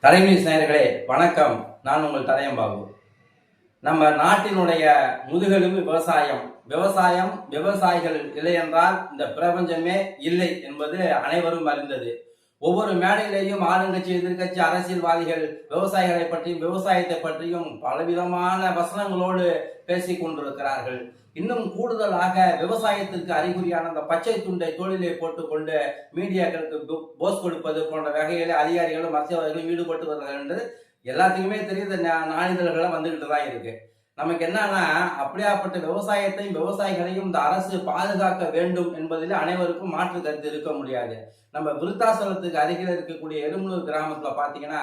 தலைமை நேயர்களே வணக்கம். நான் உங்கள் தலையம்பாபு நம்ம நாட்டினுடைய முதுகெலும்பு விவசாயம். விவசாயம் விவசாயிகள் இல்லை என்றால் இந்த பிரபஞ்சமே இல்லை என்பது அனைவரும் அறிந்தது. ஒவ்வொரு மேடையிலேயும் ஆளுங்கட்சி எதிர்க்கட்சி அரசியல்வாதிகள் விவசாயிகளை பற்றியும் விவசாயத்தை பற்றியும் பலவிதமான வசனங்களோடு பேசிக் கொண்டிருக்கிறார்கள். இன்னும் கூடுதலாக விவசாயத்திற்கு அறிகுறியான அந்த பச்சை துண்டை தொழிலை போட்டுக்கொண்டு மீடியாக்களுக்கு போஸ் கொடுப்பது போன்ற வகையில் அதிகாரிகளும் அரசியல்வாதிகளும் ஈடுபட்டு வருகிறார்கள் என்று எல்லாத்துக்குமே தெரியுது. நா- நாளிதழ்களும் வந்துகிட்டு தான் இருக்கு. நமக்கு என்னன்னா அப்படியாப்பட்ட விவசாயத்தையும் விவசாயிகளையும் இந்த அரசு பாதுகாக்க வேண்டும் என்பதில் அனைவருக்கும் மாற்று கருத்து இருக்க முடியாது. நம்ம விருத்தாசலத்துக்கு அருகில் இருக்கக்கூடிய எருமலூர் கிராமத்துல பாத்தீங்கன்னா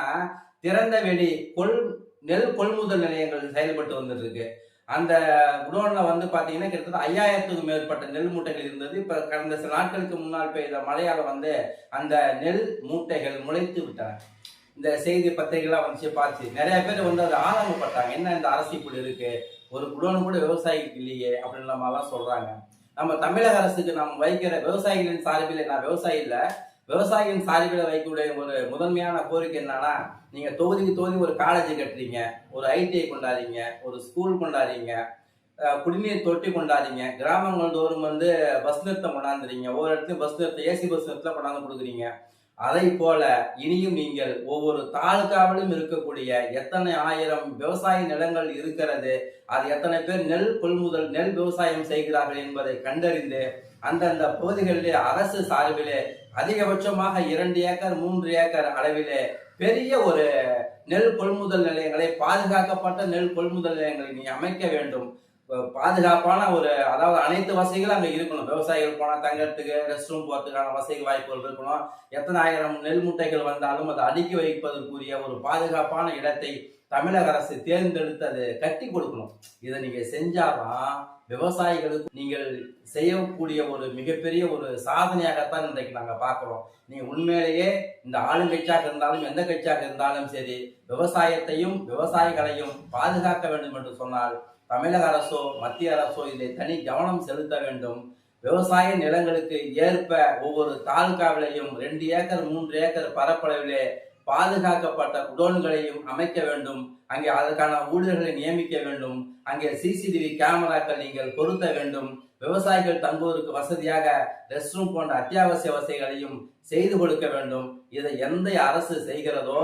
திறந்த வெளி கொள் நெல் கொள்முதல் நிலையங்கள் செயல்பட்டு வந்துட்டு இருக்கு. அந்த குடோன்ல வந்து பாத்தீங்கன்னா கிட்டத்தட்ட ஐயாயிரத்துக்கும் மேற்பட்ட நெல் மூட்டைகள் இருந்தது. இப்ப கடந்த சில நாட்களுக்கு முன்னால் பெய்த மழையால வந்து அந்த நெல் மூட்டைகள் முளைத்து விட்டன. இந்த செய்தி பத்திரிகைலாம் வந்து பார்த்து. நிறைய பேர் வந்து அதை ஆதங்கப்பட்டாங்க. என்ன இந்த அரசு இப்படி இருக்கு? ஒரு குடோன் கூட விவசாயிக்கு இல்லையே அப்படின்ற மாதிரிலாம் சொல்றாங்க. நம்ம தமிழக அரசுக்கு நாம் வைக்கிற விவசாயிகளின் சார்பில் நான் விவசாயி இல்லை. விவசாயிகளின் சாதிகளை வைக்கக்கூடிய ஒரு முதன்மையான கோரிக்கை என்னன்னா நீங்க தொகுதிக்கு தொகுதி ஒரு காலேஜ் கட்டுறீங்க ஒரு ஐடிஐ கொண்டாதீங்க ஒரு ஸ்கூல் கொண்டாதீங்க குடிநீர் தொட்டி கொண்டாதீங்க கிராமங்கள் தோறும் வந்து பஸ் நிறுத்தம் கொண்டாந்துறீங்க ஒவ்வொரு இடத்துலையும் பஸ் நிறுத்தம் ஏசி பஸ் நிறுத்தம் கொண்டாந்து கொடுக்குறீங்க. அதை போல இனியும் நீங்கள் ஒவ்வொரு தாலுகாவிலும் இருக்கக்கூடிய எத்தனை ஆயிரம் விவசாய நிலங்கள் இருக்கிறது அது எத்தனை பேர் நெல் கொள்முதல் நெல் விவசாயம் செய்கிறார்கள் என்பதை கண்டறிந்து அந்தந்த பகுதிகளிலே அரசு சார்பிலே அதிகபட்சமாக இரண்டு ஏக்கர் மூன்று ஏக்கர் அளவிலே பெரிய ஒரு நெல் கொள்முதல் நிலையங்களை பாதுகாக்கப்பட்ட நெல் கொள்முதல் நிலையங்களை நீ அமைக்க வேண்டும். பாதுகாப்பான ஒரு அதாவது அனைத்து வசதிகளும் அங்கே இருக்கணும். விவசாயிகள் போனால் தங்கறதுக்கு ரெஸ்ட் ரூம் போகிறதுக்கான வசதி வாய்ப்புகள் இருக்கணும். எத்தனை ஆயிரம் நெல் முட்டைகள் வந்தாலும் அதை அடுக்கி வைப்பதற்குரிய ஒரு பாதுகாப்பான இடத்தை தமிழக அரசு தேர்ந்தெடுத்து அதை கட்டி கொடுக்கணும். இதை நீங்கள் செஞ்சாதான் விவசாயிகளுக்கு நீங்கள் செய்யக்கூடிய ஒரு மிகப்பெரிய ஒரு சாதனையாகத்தான் இன்றைக்கு நாங்கள் பார்க்குறோம். நீங்கள் உண்மையிலேயே இந்த ஆளுங்கட்சியாக இருந்தாலும் எந்த கட்சியாக இருந்தாலும் சரி விவசாயத்தையும் விவசாயிகளையும் பாதுகாக்க வேண்டும் என்று சொன்னால் தமிழக அரசோ மத்திய அரசோ இதை தனி கவனம் செலுத்த வேண்டும். விவசாய நிலங்களுக்கு ஏற்ப ஒவ்வொரு தாலுகாவிலையும் ரெண்டு ஏக்கர் மூன்று ஏக்கர் பரப்பளவிலே பாதுகாக்கப்பட்ட குடோன்களையும் அமைக்க வேண்டும். அங்கே அதற்கான ஊழியர்களை நியமிக்க வேண்டும். அங்கே சிசிடிவி கேமராக்கள் நீங்கள் பொருத்த வேண்டும். விவசாயிகள் தங்குவதற்கு வசதியாக ரெஸ்ட் ரூம் போன்ற அத்தியாவசிய வசதிகளையும் செய்து கொடுக்க வேண்டும். இதை எந்த அரசு செய்கிறதோ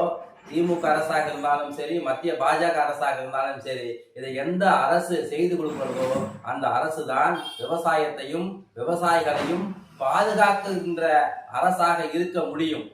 திமுக அரசாக இருந்தாலும் சரி மத்திய பாஜக அரசாக இருந்தாலும் சரி இதை எந்த அரசு செய்து கொடுக்கிறதோ? அந்த அரசு தான் விவசாயத்தையும் விவசாயிகளையும் பாதுகாக்கின்ற அரசாக இருக்க முடியும்.